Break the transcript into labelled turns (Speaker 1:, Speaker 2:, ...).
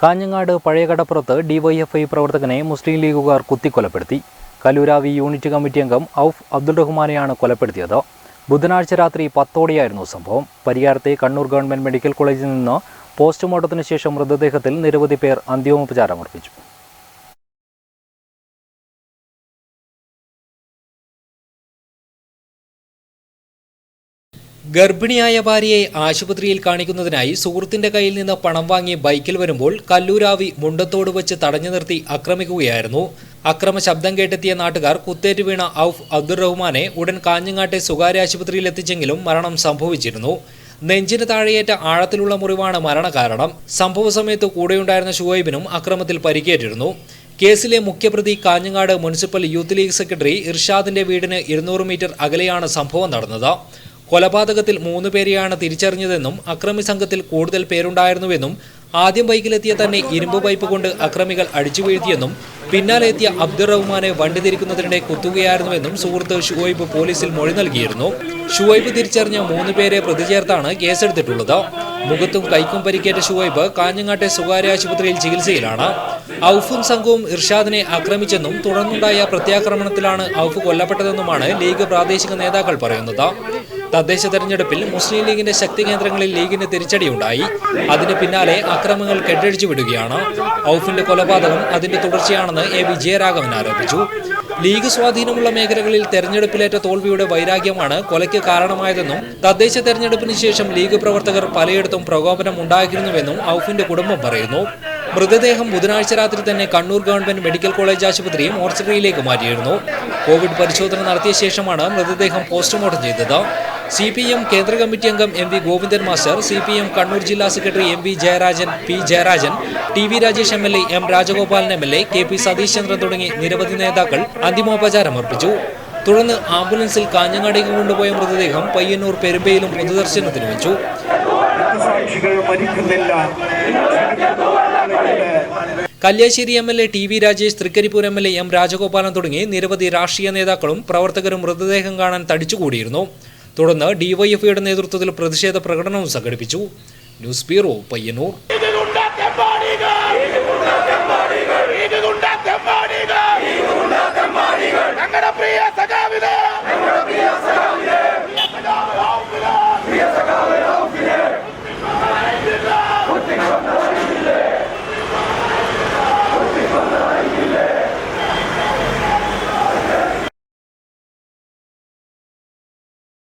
Speaker 1: കാഞ്ഞങ്ങാട് പഴയകടപ്പുറത്ത് ഡിവൈഎഫ്ഐ പ്രവർത്തകനെ മുസ്ലിം ലീഗുകാർ കുത്തിക്കൊലപ്പെടുത്തി. കലൂരാവി യൂണിറ്റ് കമ്മിറ്റി അംഗം ഔഫ് അബ്ദുൾ റഹ്മാനെയാണ് കൊലപ്പെടുത്തിയത്. ബുധനാഴ്ച രാത്രി പത്തോടെയായിരുന്നു സംഭവം. പരിയാരത്തെ കണ്ണൂർ ഗവൺമെന്റ് മെഡിക്കൽ കോളേജിൽ നിന്ന് പോസ്റ്റ്മോർട്ടത്തിന് ശേഷം മൃതദേഹത്തിൽ നിരവധി പേർ അന്തിമോപചാരം അർപ്പിച്ചു ഗർഭിണിയായ ഭാര്യയെ ആശുപത്രിയിൽ കാണിക്കുന്നതിനായി സുഹൃത്തിന്റെ കയ്യിൽ നിന്ന് പണം വാങ്ങി ബൈക്കിൽ വരുമ്പോൾ കല്ലൂരാവി മുണ്ടത്തോട് വെച്ച് തടഞ്ഞു നിർത്തി ആക്രമിക്കുകയായിരുന്നു. അക്രമ ശബ്ദം കേട്ടെത്തിയ നാട്ടുകാർ കുത്തേറ്റ് വീണ ഔഫ് അബ്ദുറഹ്മാനെ ഉടൻ കാഞ്ഞങ്ങാട്ടെ സ്വകാര്യ ആശുപത്രിയിൽ എത്തിച്ചെങ്കിലും മരണം സംഭവിച്ചിരുന്നു. നെഞ്ചിന് താഴെയേറ്റ ആഴത്തിലുള്ള മുറിവാണ് മരണകാരണം. സംഭവ സമയത്ത് കൂടെയുണ്ടായിരുന്ന ഷുഹൈബിനും അക്രമത്തിൽ പരിക്കേറ്റിരുന്നു. കേസിലെ മുഖ്യപ്രതി Kanhangad municipal youth league secretary ഇർഷാദിന്റെ വീടിന് ഇരുന്നൂറ് മീറ്റർ അകലെയാണ് സംഭവം നടന്നത്. കൊലപാതകത്തിൽ മൂന്ന് പേരെയാണ് തിരിച്ചറിഞ്ഞതെന്നും അക്രമി സംഘത്തിൽ കൂടുതൽ പേരുണ്ടായിരുന്നുവെന്നും ആദ്യം ബൈക്കിലെത്തിയ തന്നെ ഇരുമ്പ് പൈപ്പ് കൊണ്ട് അക്രമികൾ അടിച്ചു വീഴ്ത്തിയെന്നും പിന്നാലെ എത്തിയ അബ്ദുൾ റഹ്മാനെ വണ്ടി തിരിക്കുന്നതിനിടെ കുത്തുകയായിരുന്നുവെന്നും സുഹൃത്ത് ഷുവൈബ് പോലീസിൽ മൊഴി നൽകിയിരുന്നു. ഷുവൈബ് തിരിച്ചറിഞ്ഞ മൂന്ന് പേരെ പ്രതി ചേർത്താണ് കേസെടുത്തിട്ടുള്ളത്. മുഖത്തും കൈക്കും പരിക്കേറ്റ ഷുവൈബ് കാഞ്ഞങ്ങാട്ടെ സ്വകാര്യ ആശുപത്രിയിൽ ചികിത്സയിലാണ്. ഔഫും സംഘവും ഇർഷാദിനെ ആക്രമിച്ചെന്നും തുടർന്നുണ്ടായ പ്രത്യാക്രമണത്തിലാണ് ഔഫ് കൊല്ലപ്പെട്ടതെന്നുമാണ് ലീഗ് പ്രാദേശിക നേതാക്കൾ പറയുന്നത്. തദ്ദേശ തെരഞ്ഞെടുപ്പിൽ മുസ്ലിം ലീഗിന്റെ ശക്തി കേന്ദ്രങ്ങളിൽ ലീഗിന് തിരിച്ചടിയുണ്ടായി. അതിന് പിന്നാലെ അക്രമങ്ങൾ കെട്ടഴിച്ചു വിടുകയാണ്. ഔഫിന്റെ കൊലപാതകം അതിന്റെ തുടർച്ചയാണെന്ന് എ വിജയരാഘവൻ ആരോപിച്ചു. ലീഗ് സ്വാധീനമുള്ള മേഖലകളിൽ തെരഞ്ഞെടുപ്പിലേറ്റ തോൽവിയുടെ വൈരാഗ്യമാണ് കൊലയ്ക്ക് കാരണമായതെന്നും തദ്ദേശ തെരഞ്ഞെടുപ്പിന് ശേഷം ലീഗ് പ്രവർത്തകർ പലയിടത്തും പ്രകോപനം ഉണ്ടാക്കിയിരുന്നുവെന്നും ഔഫിന്റെ കുടുംബം പറയുന്നു. മൃതദേഹം ബുധനാഴ്ച രാത്രി തന്നെ കണ്ണൂർ ഗവൺമെന്റ് മെഡിക്കൽ കോളേജ് ആശുപത്രി മോർച്ചറിയിലേക്ക് മാറ്റിയിരുന്നു. കോവിഡ് പരിശോധന നടത്തിയ ശേഷമാണ് മൃതദേഹം പോസ്റ്റ്മോർട്ടം ചെയ്തത്. സി പി എം കേന്ദ്ര കമ്മിറ്റി അംഗം M V Govindan master C P M Kannur ജില്ലാ secretary M V Jayarajan P Jayarajan T V Rajesh M L A M Rajagopalan M L A K P Satheesh Chandran തുടങ്ങി നിരവധി നേതാക്കൾ അന്തിമോപചാരം അർപ്പിച്ചു. തുടർന്ന് ആംബുലൻസിൽ കാഞ്ഞങ്ങാടേക്ക് കൊണ്ടുപോയ മൃതദേഹം പയ്യന്നൂർ പെരുമ്പയിലും പൊതുദർശനത്തിന് വെച്ചു. Kalliasseri M L A T V Rajesh Thrikaripur M L A M Rajagopalan തുടങ്ങി നിരവധി രാഷ്ട്രീയ നേതാക്കളും പ്രവർത്തകരും മൃതദേഹം കാണാൻ തടിച്ചുകൂടിയിരുന്നു. തുടർന്ന് ഡിവൈഎഫ്ഐയുടെ നേതൃത്വത്തിൽ പ്രതിഷേധ പ്രകടനവും സംഘടിപ്പിച്ചു. News bureau Payyanur.